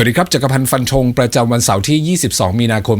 สวัสดีครับจักรพันธ์ฟันธงประจำวันเสาร์ที่ 22 มีนาคม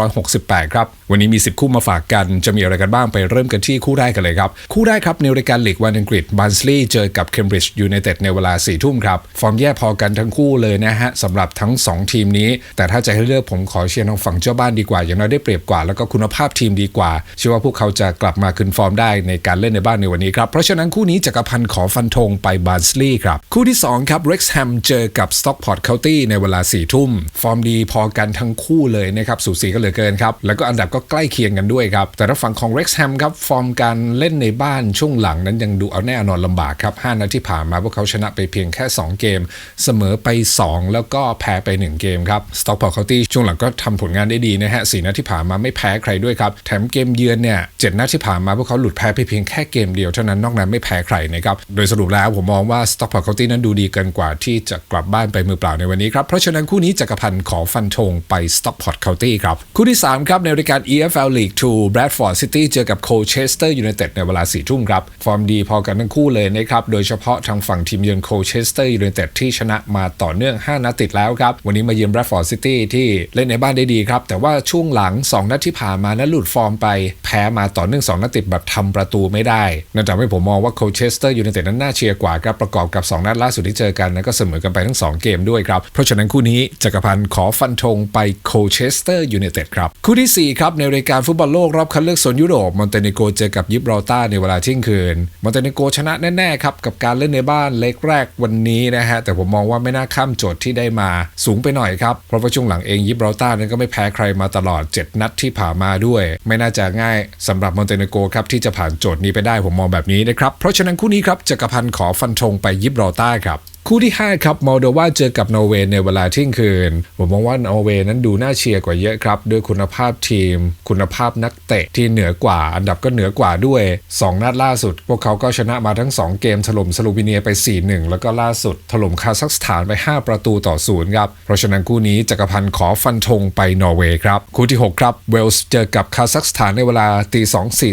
2568 ครับ วันนี้มี 10 คู่มาฝากกันจะมีอะไรกันบ้างไปเริ่มกันที่คู่แรกกันเลยครับ คู่แรกครับในรายการลีกวันอังกฤษบันสลีย์เจอกับเคมบริดจ์ยูไนเต็ดในเวลา 4 ทุ่มครับ ฟอร์มแย่พอกันทั้งคู่เลยนะฮะสำหรับทั้ง 2 ทีมนี้ แต่ถ้าจะให้เลือกผมขอเชียร์ทางฝั่งเจ้าบ้านดีกว่า อย่างน้อยได้เปรียบกว่าแล้วก็คุณภาพทีมดีกว่าเชื่อว่าพวกเขาจะกลับมาคืนฟอร์มได้ในการเล่นในบ้านในวันนี้ครับเพราะฉะนั้นคู่นี้จักรพันธ์ขอฟันธงไปบันสลีย์ครับคู่ที่สองครับเร็กซ์แฮมเจอกับสต็อกพอร์ตเคานตี้ในเวลา4ทุ่ม ฟอร์มดีพอกันทั้งคู่เลยนะครับสูสีก็เหลือเกินครับ แล้วก็อันดับก็ใกล้เคียงกันด้วยครับ แต่ถ้าฝั่งของเร็กซ์แฮมครับ ฟอร์มการเล่นในบ้านช่วงหลังนั้นยังดูเอาแน่นอนลำบากครับ5นัดที่ผ่านมาพวกเขาชนะไปเพียงแค่ 2 เกม เสมอไป 2 แล้วก็แพ้ไป 1 เกมครับสต็อกพอร์เคาตี้ช่วงหลังก็ทำผลงานได้ดีนะฮะสนัดที่ผ่านมาไม่แพ้ใครด้วยครับแถมเกมเยือนเนี่ยเจ็ดนัดที่ผ่านมาพวกเขาหลุดแพ้ไปเพียงแค่เกมเดียวเท่านั้นนอกนั้นไม่แพ้ใครนะครับโดยสรุปแล้วผมมองว่าสต็อกพอร์เคาตี้นั้นดูดีเกินกว่าที่จะกลับบ้านไปมือเปล่าในวันนี้ครับ เพราะฉะนั้นคู่นี้จักรพันธ์ขอฟันธงไป Stockport County ครับ คู่ที่ 3 ครับ ในรายการ EFL League 2 Bradford City เจอกับ Colchester United ในเวลา4ทุ่มครับ ฟอร์มดีพอกันทั้งคู่เลยนะครับ โดยเฉพาะทางฝั่งทีมเยือน Colchester United ที่ชนะมาต่อเนื่อง 5 นัดติดแล้วครับ วันนี้มาเยือน Bradford City ที่เล่นในบ้านได้ดีครับ แต่ว่าช่วงหลัง 2 นัดที่ผ่านมานั้นหลุดฟอร์มไป แพ้มาต่อเนื่อง 2 นัดติดแบบทำประตูไม่ได้นั่นทำให้ผมมองว่า Colchester United นั้นน่าเชียร์กว่าครับประกอบกับ 2 นัดล่าสุดที่เจอกันนั้นก็เสมอกันไปทั้ง 2 เกมด้วยครับเพราะฉะนั้นคู่นี้จักรพันธ์ขอฟันธงไป Colchester United ครับ คู่ที่ 4 ครับ ในรายการฟุตบอลโลกรอบคัดเลือกโซนยุโรปมอนเตเนโกรเจอกับยิบรอลตาในเวลาเที่ยงคืนมอนเตเนโกรชนะแน่ๆครับกับการเล่นในบ้านเล็กแรกวันนี้นะฮะแต่ผมมองว่าไม่น่าข้ามโจทย์ที่ได้มาสูงไปหน่อยครับเพราะว่าช่วงหลังเองยิบรอลตานั้นก็ไม่แพ้ใครมาตลอด 7 นัดที่ผ่านมาด้วย ไม่น่าจะง่ายสำหรับมอนเตเนโกรครับที่จะผ่านโจทย์นี้ไปได้ผมมองแบบนี้นะครับเพราะฉะนั้นคู่นี้ครับจักรพันธ์ขอฟันธงไปยิบรอลตาครับคู่ที่5ครับมอลโดวาเจอกับนอร์เวย์ ในเวลาเที่ยงคืน ผมมองว่านอร์เวย์นั้นดูน่าเชียร์กว่าเยอะครับ ด้วยคุณภาพทีม คุณภาพนักเตะที่เหนือกว่า อันดับก็เหนือกว่าด้วย 2 นัดล่าสุด พวกเขาก็ชนะมาทั้ง 2 เกมถล่มสโลวีเนียไป 4-1 แล้วก็ล่าสุดถล่มคาซัคสถานไป 5 ประตูต่อศูนย์ครับ เพราะฉะนั้นคู่นี้จักรพันธ์ขอฟันธงไปนอร์เวย์ครับ คู่ที่ 6 ครับ เวลส์เจอกับคาซัคสถานในเวลาตี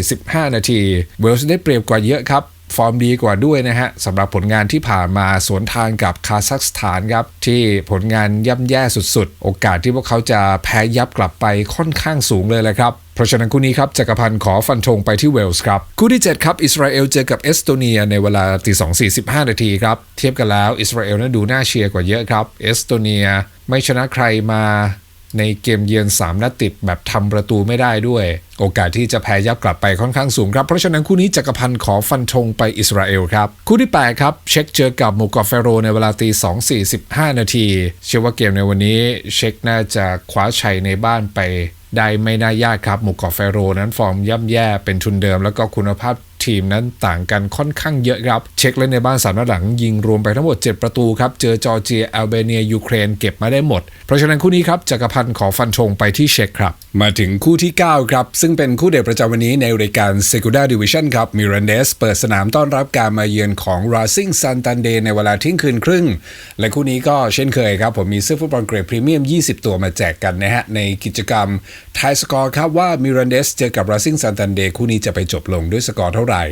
2 45นาที เวลส์ได้เปรียบกว่าเยอะครับ ฟอร์มดีกว่าด้วยนะฮะสำหรับผลงานที่ผ่านมาสวนทางกับคาซัคสถานครับที่ผลงานย่ำแย่สุดๆ โอกาสที่พวกเขาจะแพ้ยับกลับไปค่อนข้างสูงเลยแหละครับเพราะฉะนั้นคู่นี้ครับจักรพันธ์ขอฟันธงไปที่เวลส์ครับ คู่ที่ 7 ครับอิสราเอลเจอกับเอสโตเนียในเวลาตี2 45นาทีครับ เทียบกันแล้วอิสราเอลนั้นดูน่าเชียร์กว่าเยอะครับ เอสโตเนียไม่ชนะใครมา ในเกมเยือน3นัดติดแบบทำประตูไม่ได้ด้วย โอกาสที่จะแพ้ยับกลับไปค่อนข้างสูงครับ เพราะฉะนั้นคู่นี้จักรพันธ์ขอฟันธงไปอิสราเอลครับ คู่ที่ 8 ครับ เช็คเจอกับมูกอฟเฟโรในเวลาตี2 45 นาที เชื่อว่าเกมในวันนี้เช็คน่าจะคว้าชัยในบ้านไปได้ไม่น่ายากครับหมูกอฟเฟโรนั้นฟอร์มย่ำแย่เป็นทุนเดิมแล้วก็คุณภาพ ทีมนั้นต่างกันค่อนข้างเยอะครับ เช็คเล่นในบ้านสามนัดหลังยิงรวมไปทั้งหมด 7 ประตูครับ เจอจอร์เจียอัลเบเนีย ยูเครนเก็บมาได้หมด เพราะฉะนั้นคู่นี้ครับจักรพันธ์ขอฟันธงไปที่เช็คครับ มาถึงคู่ที่ 9 ครับ ซึ่งเป็นคู่เด็ดประจำวันนี้ในรายการ Segunda Division ครับมิรันเดสเปิดสนามต้อนรับการมาเยือนของ Racing Santander ในเวลาเที่ยงคืนครึ่ง และคู่นี้ก็เช่นเคยครับผมมีเสื้อฟุตบอลเกรดพรีเมียม 20 ตัวมาแจกกันนะฮะในกิจกรรมทายสกอร์ครับว่ามิรันเดสเจอกับ Racing Santander คู่นี้จะไปจบลงด้วยสกอร์เท่าไหร่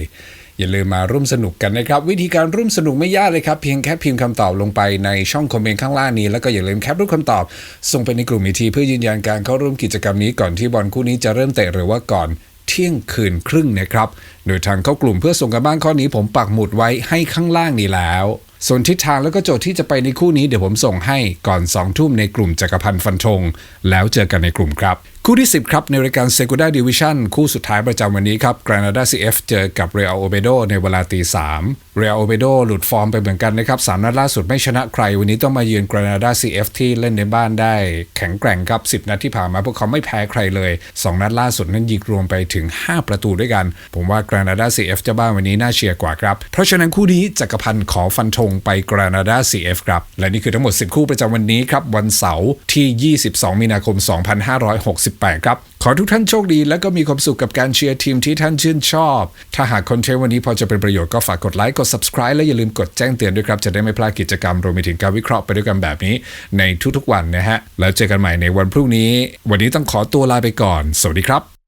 อย่าลืมมาร่วมสนุกกันนะครับ วิธีการร่วมสนุกไม่ยากเลยครับ เพียงแค่พิมพ์คำตอบลงไปในช่องคอมเมนต์ข้างล่างนี้ แล้วก็อย่าลืมแคปรูปคำตอบ ส่งไปในกลุ่มอีทีเพื่อยืนยันการเข้าร่วมกิจกรรมนี้ก่อนที่บอลคู่นี้จะเริ่มเตะหรือว่าก่อนเที่ยงคืนครึ่งนะครับ โดยทางเข้ากลุ่มเพื่อส่งกันบ้านข้อนี้ผมปักหมุดไว้ให้ข้างล่างนี้แล้ว ส่วนทิศทางแล้วก็โจทย์ที่จะไปในคู่นี้เดี๋ยวผมส่งให้ก่อน 2 ทุ่มในกลุ่มจักรพันธ์ฟันธงแล้วเจอกันในกลุ่มครับ คู่ที่ 10 ครับในรายการ Segunda Division คู่สุดท้ายประจำวันนี้ครับ Granada CF เจอกับ Real Oviedo ในเวลาตี3 Real Oviedo หลุดฟอร์มไปเหมือนกันนะครับสามนัดล่าสุดไม่ชนะใคร วันนี้ต้องมาเยือน Granada CF ที่เล่นในบ้านได้ แข็งแกร่งครับ 10 นัดที่ผ่านมาพวกเขาไม่แพ้ใครเลย 2 นัดล่าสุดนั้นยิงรวมไปถึง 5 ประตูด้วยกัน ผมว่า Granada CF เจ้าบ้านวันนี้น่าเชียร์กว่าครับเพราะฉะนั้นคู่นี้จักรพันธ์ขอฟันธงไป Granada CF ครับ และนี่คือทั้งหมด 10 คู่ประจำวันนี้ครับ วันเสาร์ที่ 22 มีนาคม 2568 ครับ ขอทุกท่านโชคดี และก็มีความสุขกับการเชียร์ทีมที่ท่านชื่นชอบ ถ้าหากคอนเทนต์วันนี้พอจะเป็นประโยชน์ก็ฝากกดไลค์กด subscribe และอย่าลืมกดแจ้งเตือนด้วยครับ จะได้ไม่พลาดกิจกรรมรวมไปถึงการวิเคราะห์ไปด้วยกันแบบนี้ในทุกๆวันนะฮะแล้วเจอกันใหม่ในวันพรุ่งนี้ วันนี้ต้องขอตัวลาไปก่อน สวัสดีครับ